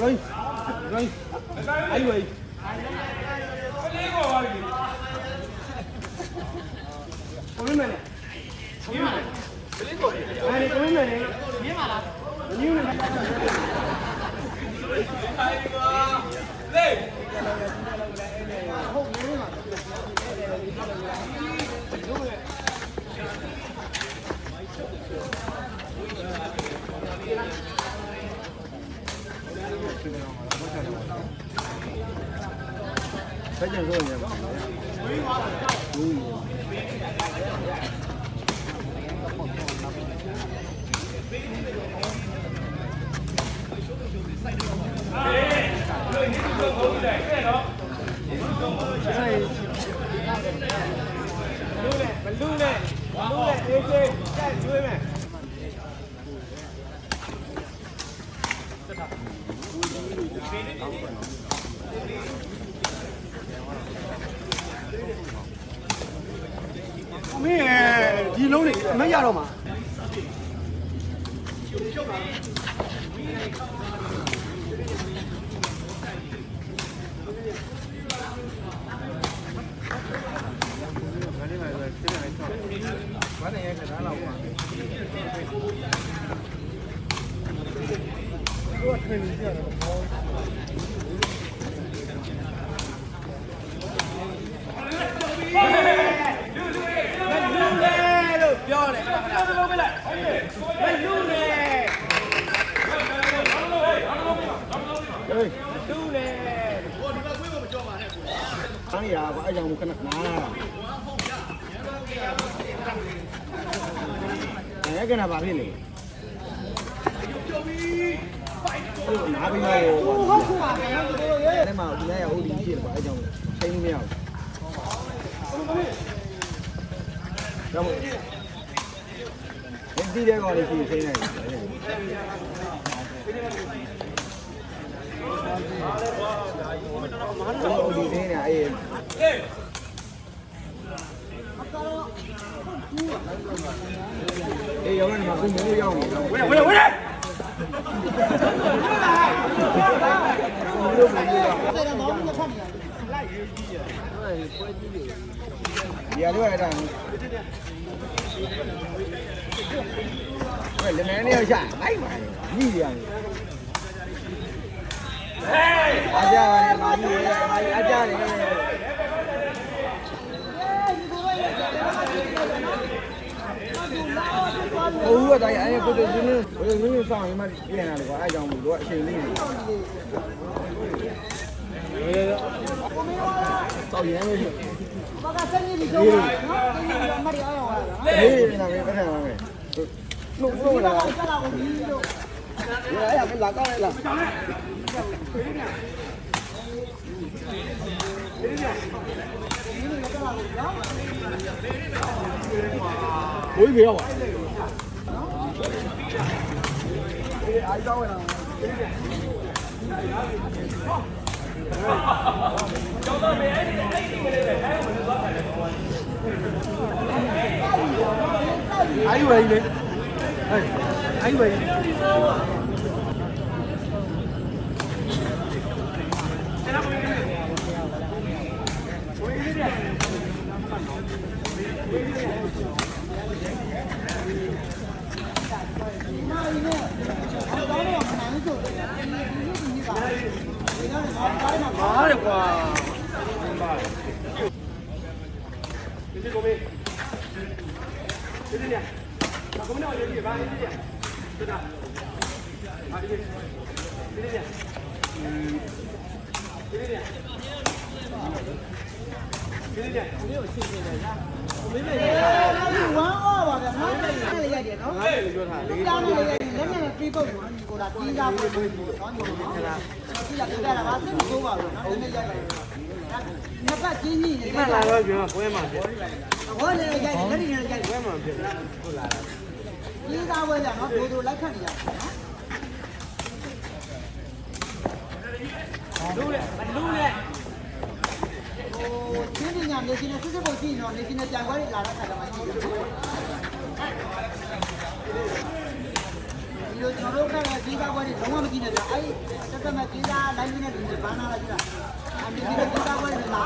ရိုင်းရိုင်းအဲ့ဝေးကိုမင်းမနဲ့ကိုမင်းမနဲ့ဘယ်လေးကိုအဲ့ဒီကိုမင်းမနဲ့မြင်ပါလားမြင်နေဆက်ကြံလို့ 再见，各位。Balloon it, balloon it, easy, get to him. ဒီလုံးနေမရတော့မှာဘာနဲ့ရခဏလောက်ပါတော့ထင်းနေကြတော့ ခဏခဏလုံးပဲလိုက်မလူနဲ့ဟေးလူနဲ့ဟိုဒီမှာခွေးမကြောပါနဲ့။အားရပါအကြောင်းခဏခဏလာတာ။အဲကနဘာဖြစ်လဲ။ဟုတ်နားပြီးတော့ဟုတ်ခုပါပဲ။အဲ့မှာဒီနေ့ရဟုတ်ဒီဖြစ်တယ်ပါအကြောင်းချိန်မရဘူး။တော့ဒီ တဲ့ကောင်လေးရှိချိန်နေတယ်ဟုတ်ဒီနေနေအေးအေးရောင်းနေမှာကိုမိုးရောက်နေတော့ဝဲဝဲဝဲဒီရတော့အဲ့ဒါဝဲလည်းနေရောက်ရှာလိုက်ပါညိရတယ်အားကြပါနဲ့မာကြီးရဲ့မာကြီးအားကြတယ်ဟိုကတိုင်းအဲ့ 也六百张。喂，里面你要下，哎呀妈呀，你呀！哎，阿娇，阿阿阿阿娇的。我饿着，哎呀，不对，你们，不对，你们上，你们别那里，我爱讲不多，心里。造园的。我看生意的就完，那没得要完了。没那没没那没。弄弄了。哎呀，没拿高来了。我也不要啊。哎，挨到了。ஐவையிலே ஐவை Thank you. မားတယ်ကွာဒီဒီကိုမေးဒီဒီညာဘာကမနာရေးဘာရေးဒီဒီဒါဟာဒီဒီဒီညာဒီဒီညာဒီဒီညာဒီကိုရှင်းနေတယ်ညာကိုမေးမေးဒီဝမ်းအောပါဗျာနော်တက်လေးရိုက်တယ်နော်ငါလည်းပြောထားလေတောင်းနေရိုက် လက်နဲ့ပြေးပုတ်ကိုဒါတီးသားပုတ်ကိုနော်ညို့နော်ခလားဒီကပြတာပါစိတ်မဆိုးပါဘူးနော်လက်နဲ့ရိုက်တယ်နှစ်ပတ်ချင်းကြီးနေမှန်လာတော့ပြောပွဲမှာပြဟောနေရိုက်တယ်လက်နဲ့ရိုက်တယ်ပွဲမှာပြဟုတ်လားတီးသားဝဲကြနော်ဒိုဒိုလိုက်ခတ်နေရနော်လူနဲ့လူနဲ့ဟိုချင်းပညာနေရှင်နဲ့စစ်စစ်ပုတ်ကြည့်နော်နေရှင်နဲ့ကြံခွဲလာတဲ့ခါကျမှကြည့်တယ်ဒီလို ကျွန်တော်တို့ကဒီကားကွက်တွေလုံးဝမကြည့်နဲ့ဗျအဲ့တက်တက်မဲ့ကြီးသားလိုင်းကြီးနဲ့ဒီဘာနာလာကြီးလားအဲ့ဒီဒီကားကွက်တွေမှာ